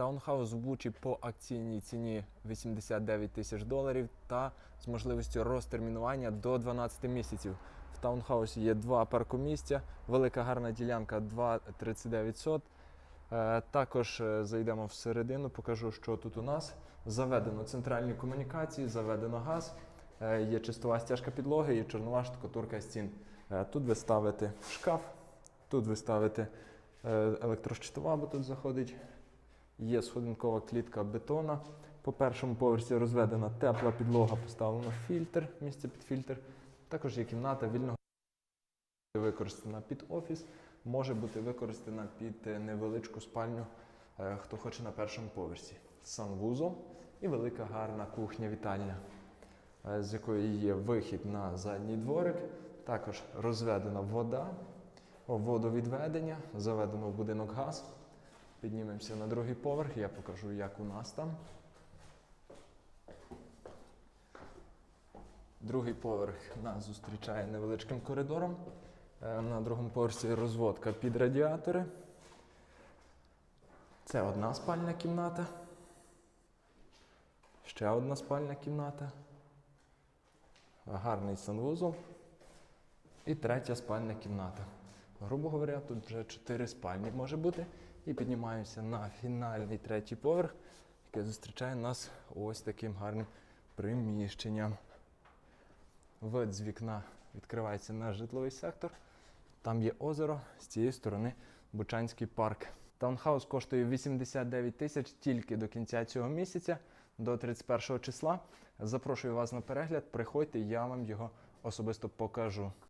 Таунхаус в Бучі по акційній ціні 89 тисяч доларів та з можливістю розтермінування до 12 місяців. В таунхаусі є два паркомісця, велика гарна ділянка 2,39 сот. Е, Також е, зайдемо всередину, покажу, що тут у нас. Заведено центральні комунікації, заведено газ, е, є чистова стяжка підлоги, є чорнова штукатурка стін. Тут ви ставите шкаф, тут ви ставите електрощитова, бо тут заходить. Є сходинкова клітка бетона. По першому поверсі розведена тепла підлога, поставлено фільтр, місце під фільтр. Також є кімната вільного використана під офіс, може бути використана під е, невеличку спальню, е, хто хоче на першому поверсі. Санвузол і велика гарна кухня-вітальня, е, з якої є вихід на задній дворик. Також розведена вода, водовідведення, заведено в будинок газ. Піднімемося на другий поверх, я покажу, як у нас там. Другий поверх нас зустрічає невеличким коридором. Е, На другому поверсі розводка під радіатори. Це одна спальня кімната. Ще одна спальня кімната. Гарний санвузол. І третя спальня кімната. Грубо говоря, тут вже чотири спальні може бути. І піднімаємося на фінальний третій поверх, який зустрічає нас ось таким гарним приміщенням. Вид з вікна відкривається на житловий сектор. Там є озеро, з цієї сторони Бучанський парк. Таунхаус коштує 89 тисяч тільки до кінця цього місяця, до 31 числа. Запрошую вас на перегляд. Приходьте, я вам його особисто покажу.